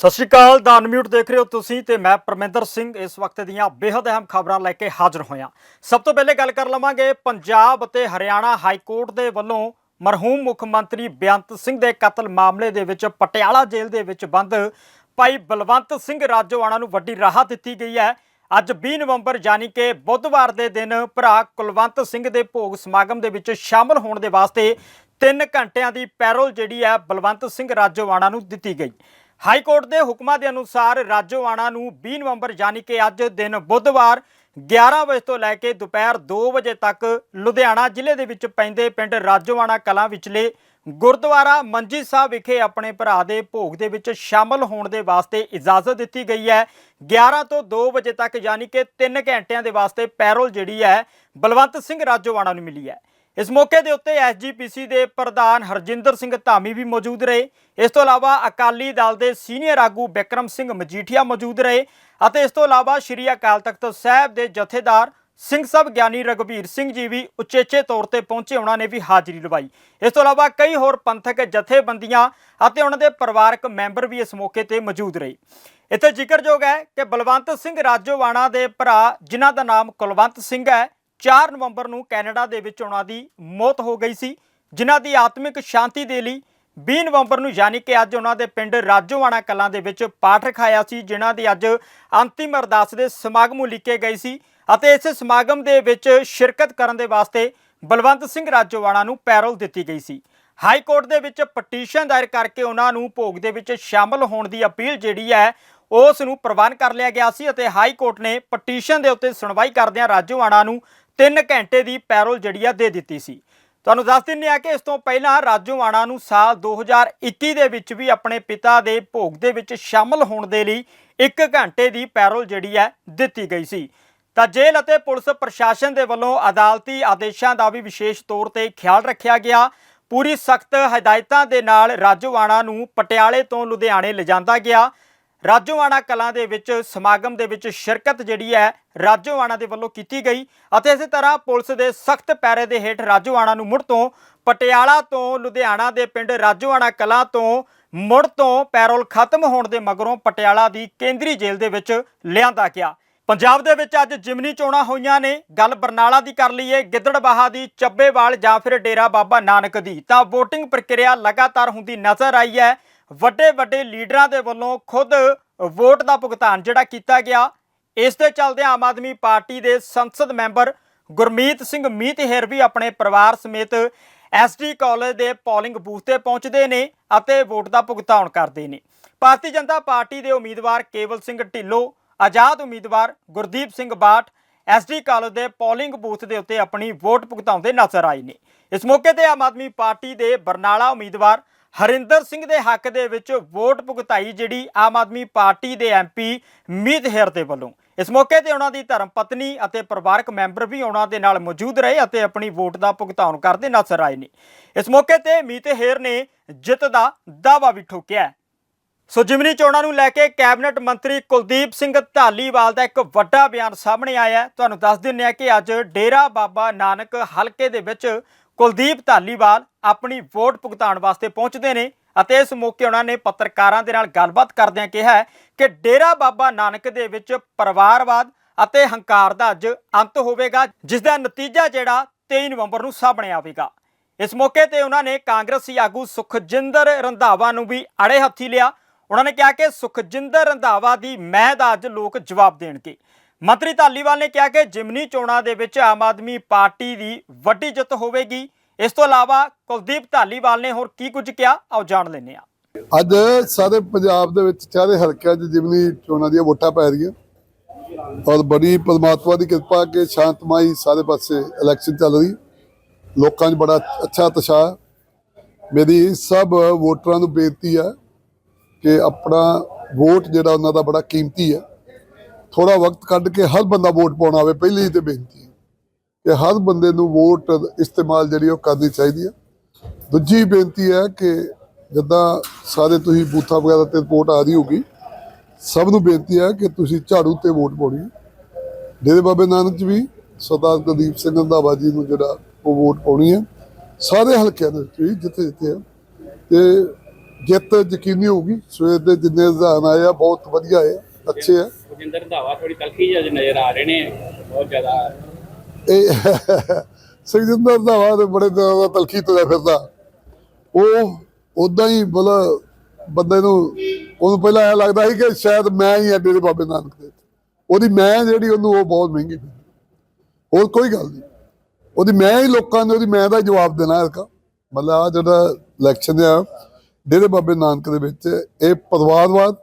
ਸਤਿ ਸ਼੍ਰੀ ਅਕਾਲ ਦਾ ਅਨਮਿਊਟ ਦੇਖ ਰਹੇ ਹੋ ਤੁਸੀਂ ਤੇ ਮੈਂ ਪਰਮਿੰਦਰ ਸਿੰਘ। ਇਸ ਵਕਤ ਦੀਆਂ ਬੇहद ਅਹਿਮ ਖਬਰਾਂ ਲੈ ਕੇ ਹਾਜ਼ਰ ਹੋਇਆ। ਸਭ ਤੋਂ ਪਹਿਲੇ ਗੱਲ ਕਰ ਲਵਾਂਗੇ, ਪੰਜਾਬ ਅਤੇ ਹਰਿਆਣਾ ਹਾਈ ਕੋਰਟ ਦੇ ਵੱਲੋਂ ਮਰਹੂਮ ਮੁੱਖ ਮੰਤਰੀ ਬੇਅੰਤ ਸਿੰਘ ਦੇ ਕਤਲ ਮਾਮਲੇ ਦੇ ਵਿੱਚ ਪਟਿਆਲਾ ਜੇਲ੍ਹ ਦੇ ਵਿੱਚ ਬੰਦ। ਭਾਈ ਬਲਵੰਤ ਸਿੰਘ ਰਾਜੋਆਣਾ ਨੂੰ ਵੱਡੀ ਰਾਹਤ ਦਿੱਤੀ ਗਈ ਹੈ। ਅੱਜ 20 ਨਵੰਬਰ ਯਾਨੀ ਕਿ ਬੁੱਧਵਾਰ ਦੇ ਦਿਨ ਭਰਾ ਕੁਲਵੰਤ ਸਿੰਘ ਦੇ ਭੋਗ ਸਮਾਗਮ ਦੇ ਵਿੱਚ ਸ਼ਾਮਲ ਹੋਣ ਦੇ ਵਾਸਤੇ 3 ਘੰਟਿਆਂ ਦੀ ਪੈਰੋਲ ਜਿਹੜੀ ਹੈ ਬਲਵੰਤ ਸਿੰਘ ਰਾਜੋਆਣਾ ਨੂੰ ਦਿੱਤੀ ਗਈ। ਹਾਈ ਕੋਰਟ ਦੇ ਹੁਕਮਾਂ ਦੇ ਅਨੁਸਾਰ ਰਾਜੋਆਣਾ ਨੂੰ 20 ਨਵੰਬਰ ਯਾਨੀ ਕਿ ਅੱਜ ਦਿਨ ਬੁੱਧਵਾਰ 11 ਵਜੇ ਤੋਂ ਲੈ ਕੇ ਦੁਪਹਿਰ 2 ਵਜੇ ਤੱਕ ਲੁਧਿਆਣਾ ਜ਼ਿਲ੍ਹੇ ਦੇ ਵਿੱਚ ਪੈਂਦੇ ਪਿੰਡ ਰਾਜੋਆਣਾ ਕਲਾਂ ਵਿਚਲੇ ਗੁਰਦੁਆਰਾ ਮੰਜੀ ਸਾਹਿਬ ਵਿਖੇ ਆਪਣੇ ਭਰਾ ਦੇ ਭੋਗ ਦੇ ਵਿੱਚ ਸ਼ਾਮਲ ਹੋਣ ਦੇ ਵਾਸਤੇ ਇਜਾਜ਼ਤ ਦਿੱਤੀ ਗਈ ਹੈ। 11 ਤੋਂ 2 ਵਜੇ ਤੱਕ ਯਾਨੀ ਕਿ 3 ਘੰਟਿਆਂ ਦੇ ਵਾਸਤੇ ਪੈਰੋਲ ਜਿਹੜੀ ਹੈ ਬਲਵੰਤ ਸਿੰਘ ਰਾਜੋਆਣਾ ਨੂੰ ਮਿਲੀ ਹੈ। ਇਸ ਮੌਕੇ ਦੇ ਉੱਤੇ ਐਸਜੀਪੀਸੀ ਦੇ ਪ੍ਰਧਾਨ ਹਰਜਿੰਦਰ ਸਿੰਘ ਧਾਮੀ ਵੀ ਮੌਜੂਦ ਰਹੇ। ਇਸ ਤੋਂ ਇਲਾਵਾ ਅਕਾਲੀ ਦਲ ਦੇ ਸੀਨੀਅਰ ਆਗੂ ਬਿਕਰਮ ਸਿੰਘ ਮਜੀਠੀਆ ਮੌਜੂਦ ਰਹੇ ਅਤੇ ਇਸ ਤੋਂ ਇਲਾਵਾ ਸ਼੍ਰੀ ਅਕਾਲ ਤਖਤ ਸਾਹਿਬ ਦੇ ਜਥੇਦਾਰ ਸਿੰਘ ਸਾਹਿਬ ਗਿਆਨੀ ਰਗਵੀਰ ਸਿੰਘ ਜੀ ਵੀ ਉਚੇਚੇ ਤੌਰ ਤੇ ਪਹੁੰਚੇ। ਉਹਨਾਂ ਨੇ ਵੀ ਹਾਜ਼ਰੀ ਲਵਾਈ। ਇਸ ਤੋਂ ਇਲਾਵਾ ਕਈ ਹੋਰ ਪੰਥਕ ਜਥੇਬੰਦੀਆਂ ਅਤੇ ਉਹਨਾਂ ਦੇ ਪਰਿਵਾਰਕ ਮੈਂਬਰ ਵੀ ਇਸ ਮੌਕੇ ਤੇ ਮੌਜੂਦ ਰਹੇ। ਇੱਥੇ ਜ਼ਿਕਰਯੋਗ ਹੈ ਕਿ ਬਲਵੰਤ ਸਿੰਘ ਰਾਜੋਵਾਣਾ ਦੇ ਭਰਾ, ਜਿਨ੍ਹਾਂ ਦਾ ਨਾਮ ਕੁਲਵੰਤ ਸਿੰਘ ਹੈ 4 ਨਵੰਬਰ ਨੂੰ ਕੈਨੇਡਾ ਦੇ ਵਿੱਚ ਉਹਨਾਂ ਦੀ ਮੌਤ ਹੋ ਗਈ ਸੀ, ਜਿਨ੍ਹਾਂ ਦੀ ਆਤਮਿਕ ਸ਼ਾਂਤੀ ਦੇ ਲਈ 20 ਨਵੰਬਰ ਨੂੰ ਯਾਨੀ ਕਿ ਅੱਜ ਉਹਨਾਂ ਦੇ ਪਿੰਡ ਰਾਜੋਵਾਣਾ ਕਲਾਂ ਦੇ ਵਿੱਚ ਪਾਠ ਰਖਾਇਆ ਸੀ, ਜਿਨ੍ਹਾਂ ਦੀ ਅੱਜ ਅੰਤਿਮ ਅਰਦਾਸ ਦੇ ਸਮਾਗਮ ਉਲੀਕੇ ਗਏ ਸੀ ਅਤੇ ਇਸ ਸਮਾਗਮ ਦੇ ਵਿੱਚ ਸ਼ਿਰਕਤ ਕਰਨ ਦੇ ਵਾਸਤੇ ਬਲਵੰਤ ਸਿੰਘ ਰਾਜੋਵਾਣਾ ਨੂੰ ਪੈਰੋਲ ਦਿੱਤੀ ਗਈ ਸੀ। ਹਾਈ ਕੋਰਟ ਦੇ ਵਿੱਚ ਪਟੀਸ਼ਨ ਦਾਇਰ ਕਰਕੇ ਉਹਨਾਂ ਨੂੰ ਭੋਗ ਦੇ ਵਿੱਚ ਸ਼ਾਮਲ ਹੋਣ ਦੀ ਅਪੀਲ ਜਿਹੜੀ ਹੈ, ਉਸ ਨੂੰ ਪ੍ਰਵਾਨ ਕਰ ਲਿਆ ਗਿਆ ਸੀ ਅਤੇ ਹਾਈ ਕੋਰਟ ਨੇ ਪਟੀਸ਼ਨ ਦੇ ਉੱਤੇ ਸੁਣਵਾਈ ਕਰਦਿਆਂ ਰਾਜੋਆਣਾ ਨੂੰ 3 ਘੰਟੇ ਦੀ ਪੈਰੋਲ ਜਿਹੜੀ ਆ ਦੇ ਦਿੱਤੀ ਸੀ। ਤੁਹਾਨੂੰ ਦੱਸ ਦਿੰਦੇ ਆ ਕਿ ਇਸ ਤੋਂ ਪਹਿਲਾਂ ਰਾਜੋਆਣਾ ਨੂੰ ਸਾਲ 2021 ਦੇ ਵਿੱਚ ਵੀ ਆਪਣੇ ਪਿਤਾ ਦੇ ਭੋਗ ਦੇ ਵਿੱਚ ਸ਼ਾਮਲ ਹੋਣ ਦੇ ਲਈ 1 ਘੰਟੇ ਦੀ ਪੈਰੋਲ ਜਿਹੜੀ ਹੈ ਦਿੱਤੀ ਗਈ ਸੀ। ਤਾਂ ਜੇਲ੍ਹ ਅਤੇ ਪੁਲਿਸ ਪ੍ਰਸ਼ਾਸਨ ਦੇ ਵੱਲੋਂ ਅਦਾਲਤੀ ਆਦੇਸ਼ਾਂ ਦਾ ਵੀ ਵਿਸ਼ੇਸ਼ ਤੌਰ ਤੇ ਖਿਆਲ ਰੱਖਿਆ ਗਿਆ। ਪੂਰੀ ਸਖਤ ਹਦਾਇਤਾਂ ਦੇ ਨਾਲ ਰਾਜੋਆਣਾ ਨੂੰ ਪਟਿਆਲੇ ਤੋਂ ਲੁਧਿਆਣੇ ਲਿਜਾਂਦਾ ਗਿਆ। ਰਾਜੋਆਣਾ ਕਲਾਂ ਦੇ ਵਿੱਚ, ਸਮਾਗਮ ਦੇ ਵਿੱਚ ਸ਼ਿਰਕਤ ਜਿਹੜੀ ਹੈ ਰਾਜੋਆਣਾ ਦੇ ਵੱਲੋਂ ਕੀਤੀ ਗਈ ਅਤੇ ਇਸੇ ਤਰ੍ਹਾਂ ਪੁਲਿਸ ਦੇ ਸਖਤ ਪੈਰੇ ਦੇ ਹੇਠ ਰਾਜੋਆਣਾ ਨੂੰ ਮੁੜ ਤੋਂ ਪਟਿਆਲਾ ਤੋਂ ਲੁਧਿਆਣਾ ਦੇ ਪਿੰਡ ਰਾਜੋਆਣਾ ਕਲਾਂ ਤੋਂ ਮੁੜ ਤੋਂ ਪੈਰੋਲ ਖਤਮ ਹੋਣ ਦੇ ਮਗਰੋਂ ਪਟਿਆਲਾ ਦੀ ਕੇਂਦਰੀ ਜੇਲ੍ਹ ਦੇ ਵਿੱਚ ਲਿਆਂਦਾ ਗਿਆ। ਪੰਜਾਬ ਦੇ ਵਿੱਚ ਅੱਜ ਜਿਮਨੀ ਚੋਣਾਂ ਹੋਈਆਂ ਨੇ, ਗੱਲ ਬਰਨਾਲਾ ਦੀ ਕਰ ਲਈਏ, ਗਿੱਦੜਬਾਹਾ ਦੀ ਚੱਬੇਵਾਲ ਜਾਂ ਫਿਰ ਡੇਰਾ ਬਾਬਾ ਨਾਨਕ ਦੀ। ਤਾਂ VOTING ਪ੍ਰਕਿਰਿਆ ਲਗਾਤਾਰ ਹੁੰਦੀ ਨਜ਼ਰ ਆਈ ਹੈ। ਵੱਡੇ ਵੱਡੇ ਲੀਡਰਾਂ ਦੇ ਵੱਲੋਂ ਖੁਦ ਵੋਟ ਦਾ ਭੁਗਤਾਨ ਜਿਹੜਾ ਕੀਤਾ ਗਿਆ, ਇਸ ਦੇ ਚੱਲਦੇ ਆਮ ਆਦਮੀ ਪਾਰਟੀ ਦੇ ਸੰਸਦ ਮੈਂਬਰ ਗੁਰਮੀਤ ਸਿੰਘ ਮੀਤਹਿਰ ਵੀ ਆਪਣੇ ਪਰਿਵਾਰ ਸਮੇਤ ਐਸਡੀ ਕਾਲਜ ਦੇ ਪੋਲਿੰਗ ਬੂਥ ਤੇ ਪਹੁੰਚਦੇ ਨੇ ਅਤੇ ਵੋਟ ਦਾ ਭੁਗਤਾਨ ਕਰਦੇ ਨੇ। ਭਾਰਤੀ ਜਨਤਾ ਪਾਰਟੀ ਦੇ ਉਮੀਦਵਾਰ ਕੇਵਲ ਸਿੰਘ ਢਿੱਲੋਂ, ਆਜ਼ਾਦ ਉਮੀਦਵਾਰ Gurdeep Singh Bath S D college ਦੇ ਪੋਲਿੰਗ ਬੂਥ ਦੇ ਉੱਤੇ ਆਪਣੀ ਵੋਟ ਭੁਗਤਾਉਂਦੇ ਨਜ਼ਰ ਆਏ ਨੇ। ਇਸ ਮੌਕੇ ਤੇ ਆਮ ਆਦਮੀ ਪਾਰਟੀ ਦੇ ਬਰਨਾਲਾ ਉਮੀਦਵਾਰ ਹਰਿੰਦਰ ਸਿੰਘ ਦੇ ਹੱਕ ਦੇ ਵਿੱਚ ਵੋਟ ਭੁਗਤਾਈ ਜਿਹੜੀ ਆਮ ਆਦਮੀ ਪਾਰਟੀ ਦੇ ਐਮਪੀ ਮੀਤ ਹੇਰ ਦੇ ਵੱਲੋਂ। ਇਸ ਮੌਕੇ ਤੇ ਉਹਨਾਂ ਦੀ ਧਰਮ ਪਤਨੀ ਅਤੇ ਪਰਿਵਾਰਕ ਮੈਂਬਰ ਵੀ ਉਹਨਾਂ ਦੇ ਨਾਲ ਮੌਜੂਦ ਰਹੇ ਅਤੇ ਆਪਣੀ ਵੋਟ ਦਾ ਭੁਗਤਾਨ ਕਰਦੇ ਨਜ਼ਰ ਆਏ ਨੇ। ਇਸ ਮੌਕੇ ਤੇ ਮੀਤ ਹੇਰ ਨੇ ਜਿੱਤ ਦਾ ਦਾਅਵਾ ਵੀ ਠੋਕਿਆ। ਸੋ ਜਿਮਨੀ ਚੋਣਾਂ ਨੂੰ ਲੈ ਕੇ ਕੈਬਨਿਟ ਮੰਤਰੀ ਕੁਲਦੀਪ ਸਿੰਘ ਧਾਲੀਵਾਲ ਦਾ ਇੱਕ ਵੱਡਾ ਬਿਆਨ ਸਾਹਮਣੇ ਆਇਆ ਤੁਹਾਨੂੰ ਦੱਸ ਦਿੰਦੇ ਹਾਂ ਕਿ ਅੱਜ ਡੇਰਾ ਬਾਬਾ ਨਾਨਕ ਹਲਕੇ ਦੇ ਵਿੱਚ ਕੁਲਦੀਪ ਧਾਲੀਵਾਲ ਆਪਣੀ ਵੋਟ ਭੁਗਤਾਨ ਵਾਸਤੇ ਪਹੁੰਚਦੇ ਨੇ ਅਤੇ ਇਸ ਮੌਕੇ ਉਹਨਾਂ ਨੇ ਪੱਤਰਕਾਰਾਂ ਦੇ ਨਾਲ ਗੱਲਬਾਤ ਕਰਦਿਆਂ ਕਿਹਾ ਕਿ ਡੇਰਾ ਬਾਬਾ ਨਾਨਕ ਦੇ ਵਿੱਚ ਪਰਿਵਾਰਵਾਦ ਅਤੇ ਹੰਕਾਰ ਦਾ ਅੱਜ ਅੰਤ ਹੋਵੇਗਾ, ਜਿਸ ਦਾ ਨਤੀਜਾ ਜਿਹੜਾ 23 ਨਵੰਬਰ ਨੂੰ ਸਾਹਮਣੇ ਆਵੇਗਾ। ਇਸ ਮੌਕੇ ਤੇ ਉਹਨਾਂ ਨੇ ਕਾਂਗਰਸੀ ਆਗੂ ਸੁਖਜਿੰਦਰ ਰੰਧਾਵਾ ਨੂੰ ਵੀ ਅੜੇ ਹੱਥੀ ਲਿਆ। ਉਹਨਾਂ ਨੇ ਕਿਹਾ ਕਿ ਸੁਖਜਿੰਦਰ ਰੰਧਾਵਾ ਦੀ ਮਹਿ ਦਾ ਅੱਜ ਲੋਕ ਜਵਾਬ ਦੇਣਗੇ। ਮੰਤਰੀ ਧਾਲੀਵਾਲ ਨੇ ਕਿਹਾ ਕਿ ਜਿਮਨੀ ਚੋਣਾਂ ਦੇ ਵਿੱਚ ਆਮ ਆਦਮੀ ਪਾਰਟੀ ਦੀ ਵੱਡੀ ਜਿੱਤ ਹੋਵੇਗੀ। ਇਸ ਤੋਂ ਇਲਾਵਾ ਕੁਲਦੀਪ ਧਾਲੀਵਾਲ ਨੇ ਹੋਰ ਕੀ ਕੁਝ ਕਿਹਾ? ਆਓ ਜਾਣ ਲੈਂਦੇ ਹਾਂ। ਅੱਜ ਸਾਰੇ ਪੰਜਾਬ ਦੇ ਵਿੱਚ ਚਾਰੇ ਹਲਕਿਆਂ 'ਚ ਜਿਮਨੀ ਚੋਣਾਂ ਦੀਆਂ ਵੋਟਾਂ ਪੈ ਰਹੀਆਂ। ਔਰ ਬੜੀ ਪਰਮਾਤਮਾ ਦੀ ਕਿਰਪਾ ਕਿ ਸ਼ਾਂਤਮਈ ਸਾਰੇ ਪਾਸੇ ਇਲੈਕਸ਼ਨ ਚੱਲ ਰਹੀ। ਲੋਕਾਂ 'ਚ ਬੜਾ ਅੱਛਾ ਉਤਸ਼ਾਹ ਮੇਰੀ ਸਭ ਵੋਟਰਾਂ ਨੂੰ ਬੇਨਤੀ ਆ ਕਿ ਆਪਣਾ ਵੋਟ ਜਿਹੜਾ ਉਹਨਾਂ ਦਾ ਬੜਾ ਕੀਮਤੀ ਹੈ। ਥੋੜਾ ਵਕਤ ਕੱਢ ਕੇ ਹਰ ਬੰਦਾ ਵੋਟ ਪਾਉਣ ਆਵੇ, ਪਹਿਲੀ ਤੇ ਬੇਨਤੀ ਹੈ ਕਿ ਹਰ ਬੰਦੇ ਨੂੰ ਵੋਟ ਇਸਤੇਮਾਲ ਜਿਹੜੀ ਉਹ ਕਰਨੀ ਚਾਹੀਦੀ ਹੈ ਦੂਜੀ ਬੇਨਤੀ ਹੈ ਕਿ ਜਿੱਦਾਂ ਸਾਰੇ ਤੁਸੀਂ ਬੂਥਾਂ ਵਗੈਰਾ ਤੇ ਰਿਪੋਰਟ ਆ ਰਹੀ ਹੋਗੀ ਸਭ ਨੂੰ ਬੇਨਤੀ ਹੈ ਕਿ ਤੁਸੀਂ ਝਾੜੂ ਤੇ ਵੋਟ ਪਾਉਣੀ ਹੈ। ਡੇਰੇ ਬਾਬੇ ਨਾਨਕ ਜੀ ਵੀ ਸਰਦਾਰ ਕੁਲਦੀਪ ਸਿੰਘ ਰੰਧਾਵਾ ਜੀ ਨੂੰ ਜਿਹੜਾ ਉਹ ਵੋਟ ਪਾਉਣੀ ਹੈ। ਸਾਰੇ ਹਲਕਿਆਂ ਦੇ ਵਿੱਚ ਵੀ ਜਿੱਥੇ ਜਿੱਥੇ ਹੈ ਤੇ ਜਿੱਤ ਯਕੀਨੀ ਹੋਊਗੀ, ਸਵੇਰ ਦੇ ਜਿੰਨੇ ਰੁਝਾਨ ਆਏ ਆ, ਬਹੁਤ ਵਧੀਆ ਹੈ ਅੱਛੇ। ਆ ਰਜਿੰਦਰ ਰੰਧਾਵਾ ਥੋੜੀ ਤਲਖੀ ਜਿਹੀ ਨਜ਼ਰ ਆ ਰਹੇ ਨੇ ਬਹੁਤ ਜ਼ਿਆਦਾ। ਇਹ ਸੁਖਜਿੰਦਰ ਦਾ ਤੇ ਬੜੇ ਦਿਨਾਂ ਦਾ ਤਲਖੀ ਤੁਰਿਆ ਫਿਰਦਾ। ਉਹ ਉਦਾਂ ਹੀ ਬਲਾ ਬੰਦੇ ਨੂੰ ਉਹਨੂੰ ਪਹਿਲਾਂ ਇਹ ਲੱਗਦਾ ਸੀ ਕਿ ਸ਼ਾਇਦ ਮੈਂ ਹੀ ਅੱਡੇ ਦੇ ਬਾਬੇ ਨਾਨਕ ਦੇ ਉਹਦੀ ਮੈਂ ਜਿਹੜੀ ਉਹਨੂੰ ਉਹ ਬਹੁਤ ਮਹਿੰਗੀ ਹੋਰ ਕੋਈ ਗੱਲ ਨਹੀਂ। ਉਹਦੀ ਮੈਂ ਹੀ ਲੋਕਾਂ ਨੇ ਉਹਦੀ ਮੈਂ ਦਾ ਜਵਾਬ ਦੇਣਾ ਇਸਕਾ ਮਤਲਬ ਆ ਜਿਹੜਾ ਇਲੈਕਸ਼ਨ ਆ ਡੇਰੇ ਬਾਬੇ ਨਾਨਕ ਦੇ ਵਿੱਚ ਇਹ ਪਰਿਵਾਰਵਾਦ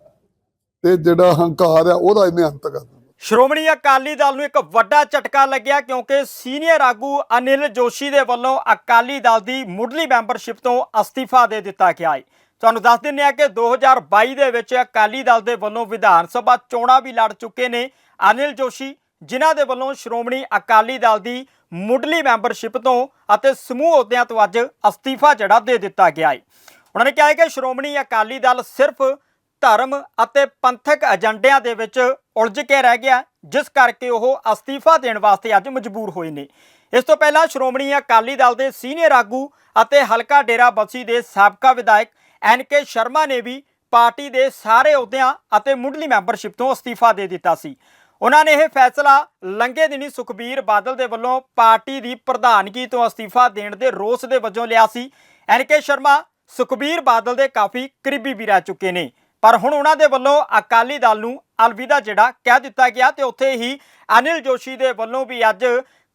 ਤੇ ਜਿਹੜਾ ਹੰਕਾਰ ਆ, ਉਹਦਾ ਇਹਨੇ ਅੰਤ ਕਰ ਦਿੱਤਾ। ਸ਼੍ਰੋਮਣੀ ਅਕਾਲੀ ਦਲ ਨੂੰ ਇੱਕ ਵੱਡਾ ਝਟਕਾ ਲੱਗਿਆ ਕਿਉਂਕਿ ਸੀਨੀਅਰ ਆਗੂ ਅਨਿਲ ਜੋਸ਼ੀ ਦੇ ਵੱਲੋਂ ਅਕਾਲੀ ਦਲ ਦੀ ਮੁੱਢਲੀ ਮੈਂਬਰਸ਼ਿਪ ਤੋਂ ਅਸਤੀਫਾ ਦੇ ਦਿੱਤਾ ਗਿਆ ਹੈ। ਤੁਹਾਨੂੰ ਦੱਸ ਦਿੰਦੇ ਹਾਂ ਕਿ 2022 ਦੇ ਵਿੱਚ ਅਕਾਲੀ ਦਲ ਦੇ ਵੱਲੋਂ ਵਿਧਾਨ ਸਭਾ ਚੋਣਾਂ ਵੀ ਲੜ ਚੁੱਕੇ ਨੇ ਅਨਿਲ ਜੋਸ਼ੀ, ਜਿਨ੍ਹਾਂ ਦੇ ਵੱਲੋਂ ਸ਼੍ਰੋਮਣੀ ਅਕਾਲੀ ਦਲ ਦੀ ਮੁੱਢਲੀ ਮੈਂਬਰਸ਼ਿਪ ਤੋਂ ਅਤੇ ਸਮੂਹ ਅਹੁਦਿਆਂ ਤੋਂ ਅੱਜ ਅਸਤੀਫਾ ਜਿਹੜਾ ਦੇ ਦਿੱਤਾ ਗਿਆ ਹੈ। ਉਹਨਾਂ ਨੇ ਕਿਹਾ ਹੈ ਕਿ ਸ਼੍ਰੋਮਣੀ ਅਕਾਲੀ ਦਲ ਸਿਰਫ ਧਰਮ ਅਤੇ ਪੰਥਕ ਏਜੰਡਿਆਂ ਦੇ ਵਿੱਚ ਉਲਝ ਕੇ ਰਹਿ ਗਿਆ, ਜਿਸ ਕਰਕੇ ਉਹ ਅਸਤੀਫਾ ਦੇਣ ਵਾਸਤੇ ਅੱਜ ਮਜਬੂਰ ਹੋਏ ਨੇ। ਇਸ ਤੋਂ ਪਹਿਲਾਂ ਸ਼੍ਰੋਮਣੀ ਅਕਾਲੀ ਦਲ ਦੇ ਸੀਨੀਅਰ ਆਗੂ ਅਤੇ ਹਲਕਾ ਡੇਰਾ ਬੱਸੀ ਦੇ ਸਾਬਕਾ ਵਿਧਾਇਕ ਐਨ ਕੇ ਸ਼ਰਮਾ ਨੇ ਵੀ ਪਾਰਟੀ ਦੇ ਸਾਰੇ ਅਹੁਦਿਆਂ ਅਤੇ ਮੁੱਢਲੀ ਮੈਂਬਰਸ਼ਿਪ ਤੋਂ ਅਸਤੀਫਾ ਦੇ ਦਿੱਤਾ ਸੀ। ਉਹਨਾਂ ਨੇ ਇਹ ਫੈਸਲਾ ਲੰਘੇ ਦਿਨੀ ਸੁਖਬੀਰ ਬਾਦਲ ਦੇ ਵੱਲੋਂ ਪਾਰਟੀ ਦੀ ਪ੍ਰਧਾਨਗੀ ਤੋਂ ਅਸਤੀਫਾ ਦੇਣ ਦੇ ਰੋਸ ਦੇ ਵਜੋਂ ਲਿਆ ਸੀ। ਐਨ ਕੇ ਸ਼ਰਮਾ, ਸੁਖਬੀਰ ਬਾਦਲ ਦੇ ਕਾਫੀ ਕਰੀਬੀ ਵੀ ਰਹਿ ਚੁੱਕੇ ਨੇ। ਪਰ ਹੁਣ ਉਹਨਾਂ ਦੇ ਵੱਲੋਂ ਅਕਾਲੀ ਦਲ ਨੂੰ ਅਲਵਿਦਾ ਜਿਹੜਾ ਕਹਿ ਦਿੱਤਾ ਗਿਆ ਤੇ ਉੱਥੇ ਹੀ ਅਨਿਲ ਜੋਸ਼ੀ ਦੇ ਵੱਲੋਂ ਵੀ ਅੱਜ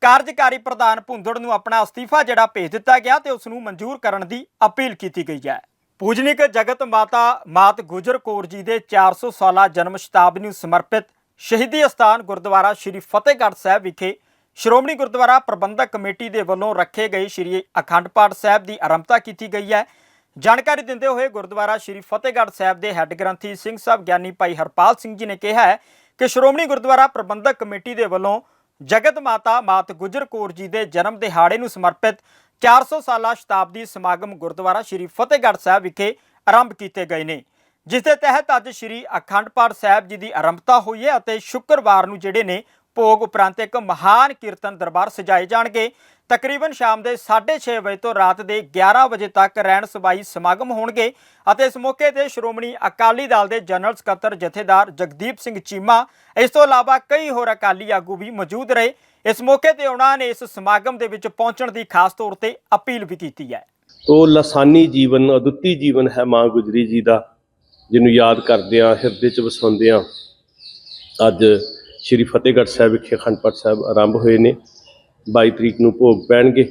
ਕਾਰਜਕਾਰੀ ਪ੍ਰਧਾਨ ਭੁੰਦੜ ਨੂੰ ਆਪਣਾ ਅਸਤੀਫਾ ਜਿਹੜਾ ਭੇਜ ਦਿੱਤਾ ਗਿਆ ਤੇ ਉਸ ਨੂੰ ਮਨਜ਼ੂਰ ਕਰਨ ਦੀ ਅਪੀਲ ਕੀਤੀ ਗਈ ਹੈ। ਪੂਜਨਿਕ ਜਗਤ ਮਾਤਾ ਮਾਤ ਗੁਜਰ ਕੌਰ ਜੀ ਦੇ 400 ਸਾਲਾ ਜਨਮ ਸ਼ਤਾਬਦੀ ਨੂੰ ਸਮਰਪਿਤ ਸ਼ਹੀਦੀ ਅਸਥਾਨ ਗੁਰਦੁਆਰਾ ਸ੍ਰੀ ਫਤਿਹਗੜ੍ਹ ਸਾਹਿਬ ਵਿਖੇ ਸ਼੍ਰੋਮਣੀ ਗੁਰਦੁਆਰਾ ਪ੍ਰਬੰਧਕ ਕਮੇਟੀ ਦੇ ਵੱਲੋਂ ਰੱਖੇ ਗਏ ਸ੍ਰੀ ਅਖੰਡ ਪਾਠ ਸਾਹਿਬ ਦੀ ਆਰੰਭਤਾ ਕੀਤੀ ਗਈ ਹੈ। ਜਾਣਕਾਰੀ ਦਿੰਦੇ ਹੋਏ ਗੁਰਦੁਆਰਾ ਸ੍ਰੀ ਫਤਿਹਗੜ੍ਹ ਸਾਹਿਬ ਦੇ ਹੈੱਡ ਗ੍ਰੰਥੀ ਸਿੰਘ ਸਾਹਿਬ ਗਿਆਨੀ ਭਾਈ ਹਰਪਾਲ ਸਿੰਘ ਜੀ ਨੇ ਕਿਹਾ ਹੈ ਕਿ ਸ਼੍ਰੋਮਣੀ ਗੁਰਦੁਆਰਾ ਪ੍ਰਬੰਧਕ ਕਮੇਟੀ ਦੇ ਵੱਲੋਂ ਜਗਤ ਮਾਤਾ ਮਾਤ ਗੁਜਰ ਕੌਰ ਜੀ ਦੇ ਜਨਮ ਦਿਹਾੜੇ ਨੂੰ ਸਮਰਪਿਤ 400 ਸਾਲਾ ਸ਼ਤਾਬਦੀ ਸਮਾਗਮ ਗੁਰਦੁਆਰਾ ਸ੍ਰੀ ਫਤਿਹਗੜ੍ਹ ਸਾਹਿਬ ਵਿਖੇ ਆਰੰਭ ਕੀਤੇ ਗਏ ਨੇ, ਜਿਸ ਦੇ ਤਹਿਤ ਅੱਜ ਸ੍ਰੀ ਅਖੰਡ ਪਾਠ ਸਾਹਿਬ ਜੀ ਦੀ ਆਰੰਭਤਾ ਹੋਈ ਹੈ ਅਤੇ ਸ਼ੁੱਕਰਵਾਰ ਨੂੰ ਜਿਹੜੇ ਨੇ ਭੋਗ ਉਪਰੰਤ ਇੱਕ ਮਹਾਨ ਕੀਰਤਨ ਦਰਬਾਰ ਸਜਾਏ ਜਾਣਗੇ ਤਕਰੀਬਨ ਸ਼ਾਮ ਦੇ 6:30 ਵਜੇ ਤੋਂ ਰਾਤ ਦੇ 11 ਵਜੇ ਤੱਕ ਰਹਿਣ ਸਬਾਈ ਸਮਾਗਮ ਹੋਣਗੇ ਅਤੇ ਇਸ ਮੌਕੇ ਤੇ ਸ਼੍ਰੋਮਣੀ ਅਕਾਲੀ ਦਲ ਦੇ ਜਨਰਲ ਸਕੱਤਰ ਜਥੇਦਾਰ ਜਗਦੀਪ ਸਿੰਘ ਚੀਮਾ, ਇਸ ਤੋਂ ਇਲਾਵਾ ਕਈ ਹੋਰ ਅਕਾਲੀ ਆਗੂ ਵੀ ਮੌਜੂਦ ਰਹੇ। ਇਸ ਮੌਕੇ ਤੇ ਉਹਨਾਂ ਨੇ ਇਸ ਸਮਾਗਮ ਦੇ ਵਿੱਚ ਪਹੁੰਚਣ ਦੀ ਖਾਸ ਤੌਰ ਤੇ ਅਪੀਲ ਵੀ ਕੀਤੀ ਹੈ। ਤੋ ਲਸਾਨੀ ਜੀਵਨ, ਅਦੁੱਤੀ ਜੀਵਨ ਹੈ ਮਾਂ ਗੁਜਰੀ ਜੀ ਦਾ, ਜਿਹਨੂੰ ਯਾਦ ਕਰਦਿਆਂ, ਹਿਰਦੇ 'ਚ ਵਸਾਉਂਦਿਆਂ ਅੱਜ ਸ੍ਰੀ ਫਤਿਹਗੜ੍ਹ ਸਾਹਿਬ ਵਿਖੇ ਅਖੰਡ ਪਾਠ ਸਾਹਿਬ ਆਰੰਭ ਹੋਏ ਨੇ। 22 ਤਰੀਕ ਨੂੰ ਭੋਗ ਪੈਣਗੇ।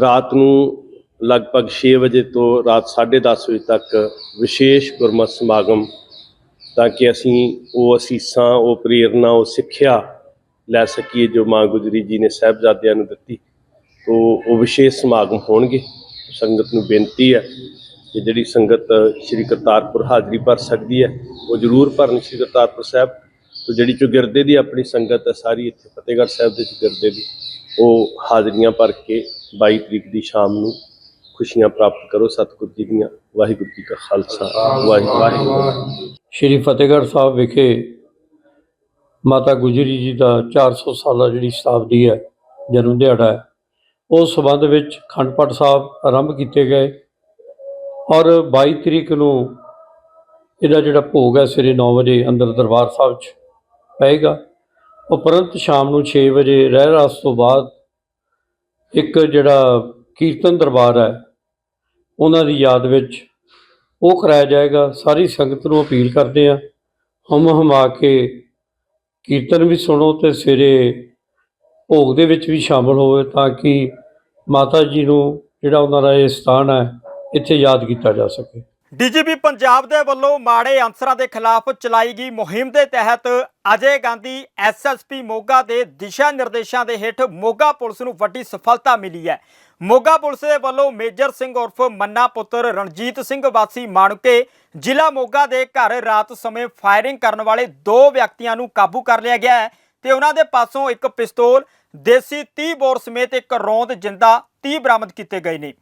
ਰਾਤ ਨੂੰ ਲਗਭਗ 6 ਵਜੇ ਤੋਂ ਰਾਤ 10:30 ਵਜੇ ਤੱਕ ਵਿਸ਼ੇਸ਼ ਗੁਰਮਤਿ ਸਮਾਗਮ, ਤਾਂ ਕਿ ਅਸੀਂ ਉਹ ਅਸੀਸਾਂ, ਉਹ ਪ੍ਰੇਰਨਾ, ਉਹ ਸਿੱਖਿਆ ਲੈ ਸਕੀਏ ਜੋ ਮਾਂ ਗੁਜਰੀ ਜੀ ਨੇ ਸਾਹਿਬਜ਼ਾਦਿਆਂ ਨੂੰ ਦਿੱਤੀ। ਤੋ ਉਹ ਵਿਸ਼ੇਸ਼ ਸਮਾਗਮ ਹੋਣਗੇ। ਸੰਗਤ ਨੂੰ ਬੇਨਤੀ ਹੈ ਕਿ ਜਿਹੜੀ ਸੰਗਤ ਸ੍ਰੀ ਕਰਤਾਰਪੁਰ ਹਾਜ਼ਰੀ ਭਰ ਸਕਦੀ ਹੈ, ਉਹ ਜ਼ਰੂਰ ਭਰਨ ਸ੍ਰੀ ਕਰਤਾਰਪੁਰ ਸਾਹਿਬ। ਤੋ ਜਿਹੜੀ ਚੁਗਿਰਦੇ ਦੀ ਆਪਣੀ ਸੰਗਤ ਹੈ, ਸਾਰੀ ਇੱਥੇ ਫਤਿਹਗੜ੍ਹ ਸਾਹਿਬ ਦੇ ਚੁਗਿਰਦੇ ਦੀ, ਉਹ ਹਾਜ਼ਰੀਆਂ ਭਰ ਕੇ 22 ਤਰੀਕ ਦੀ ਸ਼ਾਮ ਨੂੰ ਖੁਸ਼ੀਆਂ ਪ੍ਰਾਪਤ ਕਰੋ ਸਤਿਗੁਰੂ ਜੀ ਦੀਆਂ, ਵਾਹਿਗੁਰੂ ਜੀ ਕਾ ਖਾਲਸਾ, ਵਾਹਿਗੁਰੂ ਵਾਹਿਗੁਰੂ। ਸ਼੍ਰੀ ਫਤਿਹਗੜ੍ਹ ਸਾਹਿਬ ਵਿਖੇ ਮਾਤਾ ਗੁਜਰੀ ਜੀ ਦਾ 400 ਸਾਲਾ ਜਿਹੜੀ ਸ਼ਤਾਬਦੀ ਹੈ, ਜਨਮ ਦਿਹਾੜਾ ਹੈ, ਉਸ ਸਬੰਧ ਵਿੱਚ ਖੰਡ ਪਾਠ ਸਾਹਿਬ ਆਰੰਭ ਕੀਤੇ ਗਏ ਔਰ 22 ਤਰੀਕ ਨੂੰ ਇਹਦਾ ਜਿਹੜਾ ਭੋਗ ਹੈ, ਸਵੇਰੇ 9 ਵਜੇ ਅੰਦਰ ਦਰਬਾਰ ਸਾਹਿਬ 'ਚ ਪਏਗਾ। ਉਪਰੰਤ ਸ਼ਾਮ ਨੂੰ 6 ਵਜੇ ਰਹਿ ਰਾਸ ਤੋਂ ਬਾਅਦ ਇੱਕ ਜਿਹੜਾ ਕੀਰਤਨ ਦਰਬਾਰ ਹੈ, ਉਹਨਾਂ ਦੀ ਯਾਦ ਵਿੱਚ ਉਹ ਕਰਾਇਆ ਜਾਏਗਾ। ਸਾਰੀ ਸੰਗਤ ਨੂੰ ਅਪੀਲ ਕਰਦੇ ਆ ਹਮ ਹਮਾ ਕੇ ਕੀਰਤਨ ਵੀ ਸੁਣੋ ਤੇ ਸਵੇਰੇ ਭੋਗ ਦੇ ਵਿੱਚ ਵੀ ਸ਼ਾਮਲ ਹੋਵੇ ਤਾਂ ਕਿ ਮਾਤਾ ਜੀ ਨੂੰ ਜਿਹੜਾ ਉਹਨਾਂ ਦਾ ਇਹ ਸਥਾਨ ਹੈ, ਇੱਥੇ ਯਾਦ ਕੀਤਾ ਜਾ ਸਕੇ। ਡੀਜੀਪੀ ਪੰਜਾਬ ਦੇ ਵੱਲੋਂ ਮਾੜੇ ਅਨਸਰਾਂ ਦੇ ਖਿਲਾਫ ਚਲਾਈ ਗਈ ਮੁਹਿੰਮ ਦੇ ਤਹਿਤ ਅਜੇ ਗਾਂਧੀ ਐਸਐਸਪੀ ਮੋਗਾ ਦੇ ਦਿਸ਼ਾ ਨਿਰਦੇਸ਼ਾਂ ਦੇ ਹੇਠ ਮੋਗਾ ਪੁਲਿਸ ਨੂੰ ਵੱਡੀ ਸਫਲਤਾ ਮਿਲੀ ਹੈ। ਮੋਗਾ ਪੁਲਿਸ ਦੇ ਵੱਲੋਂ ਮੇਜਰ ਸਿੰਘ ਉਰਫ ਮੰਨਾ ਪੁੱਤਰ ਰਣਜੀਤ ਸਿੰਘ ਵਾਸੀ ਮਾਣੂਕੇ ਜ਼ਿਲ੍ਹਾ ਮੋਗਾ ਦੇ ਘਰ ਰਾਤ ਸਮੇਂ ਫਾਇਰਿੰਗ ਕਰਨ ਵਾਲੇ ਦੋ ਵਿਅਕਤੀਆਂ ਨੂੰ ਕਾਬੂ ਕਰ ਲਿਆ ਗਿਆ ਹੈ ਤੇ ਉਹਨਾਂ ਦੇ ਪਾਸੋਂ ਇੱਕ ਪਿਸਤੌਲ, ਦੇਸੀ 30 ਬੋਰ ਸਮੇਤ ਇੱਕ ਰੌਂਦ ਜਿੰਦਾ 30 ਬਰਾਮਦ ਕੀਤੇ ਗਏ ਨੇ।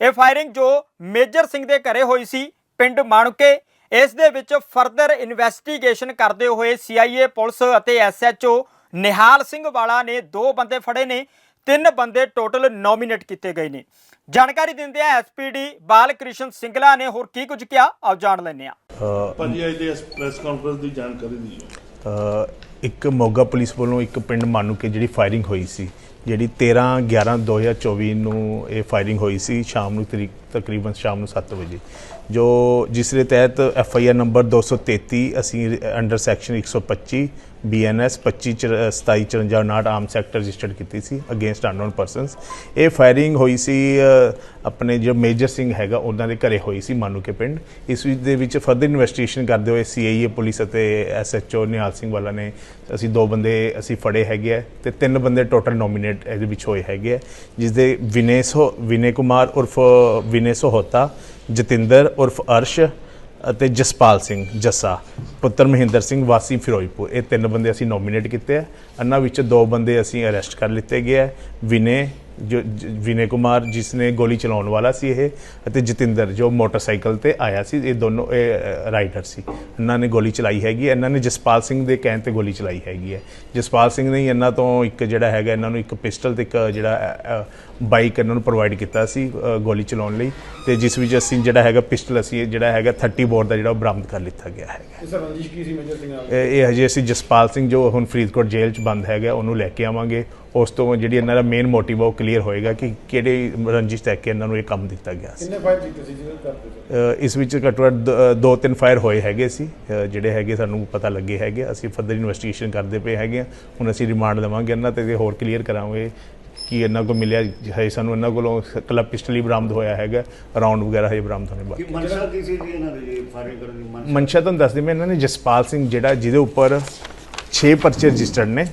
ਇਹ ਫਾਇਰਿੰਗ ਜੋ ਮੇਜਰ ਸਿੰਘ ਦੇ ਘਰੇ ਹੋਈ ਸੀ ਪਿੰਡ ਮਾਣੂਕੇ ਇਸ ਦੇ ਵਿੱਚ ਫਰਦਰ ਇਨਵੈਸਟੀਗੇਸ਼ਨ ਕਰਦੇ ਹੋਏ ਸੀਆਈਏ ਪੁਲਿਸ ਅਤੇ ਐਸਐਚਓ ਨਿਹਾਲ ਸਿੰਘ ਵਾਲਾ ਨੇ ਦੋ ਬੰਦੇ ਫੜੇ ਨੇ ਤਿੰਨ ਬੰਦੇ ਟੋਟਲ ਨੋਮੀਨੇਟ ਕੀਤੇ ਗਏ ਨੇ। ਜਾਣਕਾਰੀ ਦਿੰਦੇ ਆ ਐਸਪੀਡੀ ਬਾਲ ਕ੍ਰਿਸ਼ਨ ਸਿੰਗਲਾ ਨੇ ਹੋਰ ਕੀ ਕੁਝ ਕਿਹਾ? ਆਓ ਜਾਣ ਲੈਂਦੇ ਆ ਭਾਜੀ ਅੱਜ ਦੇ ਇਸ ਪ੍ਰੈਸ ਕਾਨਫਰੰਸ ਦੀ ਜਾਣਕਾਰੀ ਦਿਓ। ਅ, ਇੱਕ ਮੋਗਾ ਪੁਲਿਸ ਵੱਲੋਂ ਇੱਕ ਪਿੰਡ ਮਾਨੂਕੇ ਜਿਹੜੀ ਫਾਇਰਿੰਗ ਹੋਈ ਸੀ ਜਿਹੜੀ 13 11 2024 ਨੂੰ ਇਹ ਫਾਇਰਿੰਗ ਹੋਈ ਸੀ ਸ਼ਾਮ ਨੂੰ ਤਰੀਕ, ਤਕਰੀਬਨ ਸ਼ਾਮ ਨੂੰ 7 ਵਜੇ। ਜੋ ਜਿਸ ਦੇ ਤਹਿਤ ਐਫ ਆਈ ਆਰ ਨੰਬਰ 233 ਅਸੀਂ under section 125 BNS 25 2754 arm sector registered ਕੀਤੀ ਸੀ ਅਗੇਂਸਟ ਅਨਨੋਨ ਪਰਸਨਸ ਇਹ ਫਾਇਰਿੰਗ ਹੋਈ ਸੀ ਆਪਣੇ ਜੋ ਮੇਜਰ ਸਿੰਘ ਹੈਗਾ, ਉਹਨਾਂ ਦੇ ਘਰੇ ਹੋਈ ਸੀ ਮਾਨੂਕੇ ਪਿੰਡ। ਇਸ ਵਿੱਚ ਦੇ ਵਿੱਚ ਫਰਦਰ ਇਨਵੈਸਟੀਗੇਸ਼ਨ ਕਰਦੇ ਹੋਏ ਸੀਆਈਏ ਪੁਲਿਸ ਅਤੇ ਐਸਐਚਓ ਨਿਹਾਲ ਸਿੰਘ ਵਾਲਾ ਨੇ ਅਸੀਂ ਦੋ ਬੰਦੇ ਅਸੀਂ ਫੜੇ ਹੈਗੇ ਆ ਤੇ ਤਿੰਨ ਬੰਦੇ ਟੋਟਲ ਨੋਮੀਨੇਟ ਇਹਦੇ ਵਿੱਚ ਹੋਏ ਹੈਗੇ ਆ ਜਿਸ ਦੇ ਵਿਨੇਸੋ ਵਿਨੇ ਕੁਮਾਰ ਉਰਫ ਵਿਨੇਸੋ ਹੋਤਾ ਜਤਿੰਦਰ ਉਰਫ ਅਰਸ਼ ਅਤੇ ਜਸਪਾਲ ਸਿੰਘ ਜੱਸਾ, ਪੁੱਤਰ ਮਹਿੰਦਰ ਸਿੰਘ, ਵਾਸੀ ਫਿਰੋਜ਼ਪੁਰ। ਇਹ ਤਿੰਨ ਬੰਦੇ ਅਸੀਂ ਨੋਮੀਨੇਟ ਕੀਤੇ ਆ। ਇਹਨਾਂ ਵਿੱਚ ਦੋ ਬੰਦੇ ਅਸੀਂ ਅਰੈਸਟ ਕਰ ਲਿੱਤੇ ਗਏ ਆ, ਵਿਨੇ ਜੋ ਵਿਨੇ ਕੁਮਾਰ ਜਿਸ ਨੇ ਗੋਲੀ ਚਲਾਉਣ ਵਾਲਾ ਸੀ ਇਹ ਅਤੇ ਜਤਿੰਦਰ ਜੋ ਮੋਟਰਸਾਈਕਲ ਤੇ ਆਇਆ ਸੀ ਇਹ ਦੋਨੋਂ ਇਹ ਰਾਈਡਰ ਸੀ। ਇਹਨਾਂ ਨੇ ਗੋਲੀ ਚਲਾਈ ਹੈਗੀ। ਇਹਨਾਂ ਨੇ ਜਸਪਾਲ ਸਿੰਘ ਦੇ ਕਹਿਣ ਤੇ ਗੋਲੀ ਚਲਾਈ ਹੈਗੀ ਹੈ। ਜਸਪਾਲ ਸਿੰਘ ਨੇ ਹੀ ਇਹਨਾਂ ਤੋਂ ਇੱਕ ਜਿਹੜਾ ਹੈਗਾ ਇਹਨਾਂ ਨੂੰ ਇੱਕ ਪਿਸਟਲ ਤੇ ਇੱਕ ਜਿਹੜਾ ਬਾਈਕ ਇਹਨਾਂ ਨੂੰ ਪ੍ਰੋਵਾਈਡ ਕੀਤਾ ਸੀ ਗੋਲੀ ਚਲਾਉਣ ਲਈ। ਤੇ ਜਿਸ ਵਿੱਚ ਅਸੀਂ ਜਿਹੜਾ ਹੈਗਾ ਪਿਸਟਲ ਅਸੀਂ ਜਿਹੜਾ ਹੈਗਾ 30 ਬੋਰ ਦਾ ਜਿਹੜਾ ਉਹ ਬਰਾਮਦ ਕਰ ਲਿੱਤਾ ਗਿਆ ਹੈਗਾ। ਸਰ ਰੰਜਿਸ਼ ਕੀ ਸੀ ਮੇਜਰ ਸਿੰਘ ਨਾਲ? ਇਹ ਹਜੇ ਅਸੀਂ ਜਸਪਾਲ ਸਿੰਘ ਜੋ ਹੁਣ ਫਰੀਦਕੋਟ ਜੇਲ੍ਹ 'ਚ ਬੰਦ ਹੈਗਾ ਉਹਨੂੰ ਲੈ ਕੇ ਆਵਾਂਗੇ। ਉਸ ਤੋਂ ਜਿਹੜੀ ਇਹਨਾਂ ਦਾ ਮੇਨ ਮੋਟਿਵ ਉਹ ਕਲੀਅਰ ਹੋਏਗਾ ਕਿ ਕਿਹੜੇ ਰੰਜਿਸ਼ ਤੱਕ ਕੇ ਇਹਨਾਂ ਨੂੰ ਇਹ ਕੰਮ ਦਿੱਤਾ ਗਿਆ ਸੀ। ਕਿੰਨੇ ਫਾਇਰ ਕੀਤੇ ਸੀ ਅ, ਇਸ ਵਿੱਚ ਘੱਟੋ ਘੱਟ ਦ- ਦੋ ਤਿੰਨ ਫਾਇਰ ਹੋਏ ਹੈਗੇ ਸੀ ਜਿਹੜੇ ਹੈਗੇ ਸਾਨੂੰ ਪਤਾ ਲੱਗੇ ਹੈਗੇ ਅਸੀਂ ਫਰਦਰ ਇਨਵੈਸਟੀਗੇਸ਼ਨ ਕਰਦੇ ਪਏ ਹੈਗੇ ਹਾਂ। ਹੁਣ ਅਸੀਂ ਰਿਮਾਂਡ ਲਵਾਂਗੇ ਇਹਨਾਂ ਤੇ ਹੋਰ ਕਲੀਅਰ ਕਰਾਂਗੇ ਕਿ ਇਹਨਾਂ ਕੋਲ ਮਿਲਿਆ ਹੈ ਸਾਨੂੰ ਇਹਨਾਂ ਕੋਲੋਂ ਕਲੱਬ ਪਿਸਟਲ ਹੀ ਬਰਾਮਦ ਹੋਇਆ ਹੈਗਾ ਰਾਉਂਡ ਵਗੈਰਾ ਹਜੇ ਬਰਾਮਦ ਹੋਣੇ ਬਾਕੀ। ਮਨਸ਼ਾ ਕੀ ਸੀ ਜੀ ਇਹਨਾਂ ਦੀ ਫਾਇਰਿੰਗ ਕਰਨ ਦੀ? ਮਨਸ਼ਾ? ਮਨਸ਼ਾ ਤੁਹਾਨੂੰ ਦੱਸ ਦਿੰਦੇ ਮੈਂ ਇਹਨਾਂ ਨੇ ਜਸਪਾਲ ਸਿੰਘ ਜਿਹੜਾ ਜਿਹਦੇ ਉੱਪਰ 6 ਪਰਚੇ ਰਜਿਸਟਰਡ ਨੇ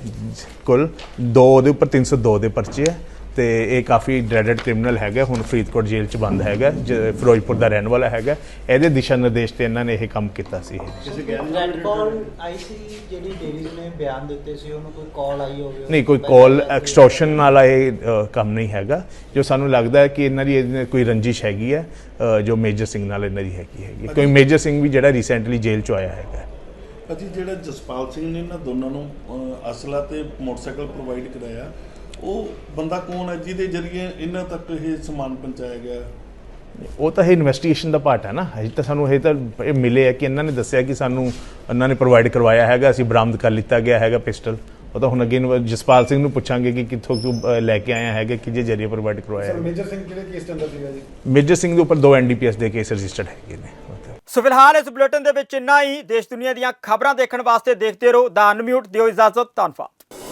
ਕੁੱਲ ਦੋ ਉਹਦੇ ਉੱਪਰ 302 ਦੇ ਪਰਚੇ ਹੈ ਤੇ ਇਹ ਕਾਫੀ ਡਰੈਡਡ ਕ੍ਰਿਮੀਨਲ ਹੈਗਾ ਹੁਣ ਫਰੀਦਕੋਟ ਜੇਲ੍ਹ 'ਚ ਬੰਦ ਹੈਗਾ ਫਿਰੋਜ਼ਪੁਰ ਦਾ ਰਹਿਣ ਵਾਲਾ ਹੈਗਾ। ਇਹਦੇ ਦਿਸ਼ਾ ਨਿਰਦੇਸ਼ ਤੇ ਇਹਨਾਂ ਨੇ ਇਹ ਕੰਮ ਕੀਤਾ ਸੀ। ਕਾਲ ਆਈ ਸੀ ਜਿਹੜੀ ਲੇਡੀਜ਼ ਨੇ ਬਿਆਨ ਦਿੱਤੇ ਸੀ ਉਹਨੂੰ ਕੋਈ ਕਾਲ ਆਈ ਹੋਵੇ ਨਹੀਂ ਕੋਈ ਕਾਲ ਐਕਸਟੋਰਸ਼ਨ ਵਾਲਾ ਇਹ ਕੰਮ ਨਹੀਂ ਹੈਗਾ। ਜੋ ਸਾਨੂੰ ਲੱਗਦਾ ਹੈ ਕਿ ਇਹਨਾਂ ਦੀ ਕੋਈ ਰੰਜਿਸ਼ ਹੈਗੀ ਹੈ ਜੋ ਮੇਜਰ ਸਿੰਘ ਨਾਲ ਇਹਨਾਂ ਦੀ ਹੈਗੀ ਹੈਗੀ ਕੋਈ ਮੇਜਰ ਸਿੰਘ ਵੀ ਜਿਹੜਾ ਰੀਸੈਂਟਲੀ ਜੇਲ੍ਹ 'ਚ ਆਇਆ ਹੈਗਾ। ਭਾਜੀ ਜਿਹੜਾ ਜਸਪਾਲ ਸਿੰਘ ਨੇ ਇਹਨਾਂ ਦੋਨਾਂ ਨੂੰ ਅਸਲਾ ਤੇ ਮੋਟਰਸਾਈਕਲ ਪ੍ਰੋਵਾਈਡ ਕਰਾਇਆ ਉਹ ਬੰਦਾ ਕੌਣ ਹੈ? ਜਿਹਦੇ ਜ਼ਰੀਏ ਇਹਨਾਂ ਤੱਕ ਇਹ ਸਮਾਨ ਪਹੁੰਚਾਇਆ ਗਿਆ। ਉਹ ਤਾਂ ਇਹ ਇਨਵੈਸਟੀਗੇਸ਼ਨ ਦਾ ਪਾਰਟ ਹੈ ਨਾ। ਹਜੇ ਤਾਂ ਸਾਨੂੰ ਇਹ ਤਾਂ ਇਹ ਮਿਲੇ ਹੈ ਕਿ ਇਹਨਾਂ ਨੇ ਦੱਸਿਆ ਕਿ ਸਾਨੂੰ ਇਹਨਾਂ ਨੇ ਪ੍ਰੋਵਾਈਡ ਕਰਵਾਇਆ ਹੈਗਾ ਅਸੀਂ ਬਰਾਮਦ ਕਰ ਲਿੱਤਾ ਗਿਆ ਹੈਗਾ ਪਿਸਟਲ ਉਹ ਤਾਂ ਹੁਣ ਅੱਗੇ ਜਸਪਾਲ ਸਿੰਘ ਨੂੰ ਪੁੱਛਾਂਗੇ ਕਿ ਕਿੱਥੋਂ ਤੂੰ ਅ, ਲੈ ਕੇ ਆਇਆ ਹੈਗਾ ਕਿਹਦੇ ਜਰੀਏ ਪ੍ਰੋਵਾਈਡ ਕਰਵਾਇਆ ਹੈ ਮੇਜਰ ਸਿੰਘ ਕਿਹੜੇ ਕੇਸ ਦੇ ਅੰਦਰ ਸੀਗਾ ਜੀ? ਮੇਜਰ ਸਿੰਘ ਦੇ ਉੱਪਰ ਦੋ ਐਨਡੀਪੀਐਸ ਦੇ ਕੇਸ ਰਜਿਸਟਰਡ ਹੈਗੇ ਨੇ। ਸੋ ਫਿਲਹਾਲ ਇਸ ਬੁਲੇਟਿਨ ਦੇ ਵਿੱਚ ਇੰਨਾ ਹੀ। ਦੇਸ਼ ਦੁਨੀਆ ਦੀਆਂ ਖਬਰਾਂ ਦੇਖਣ ਵਾਸਤੇ ਦੇਖਦੇ ਰਹੋ। ਦਾ ਅਨਮਿਊਟ ਦਿਓ ਇਜਾਜ਼ਤ ਧੰਨਵਾਦ।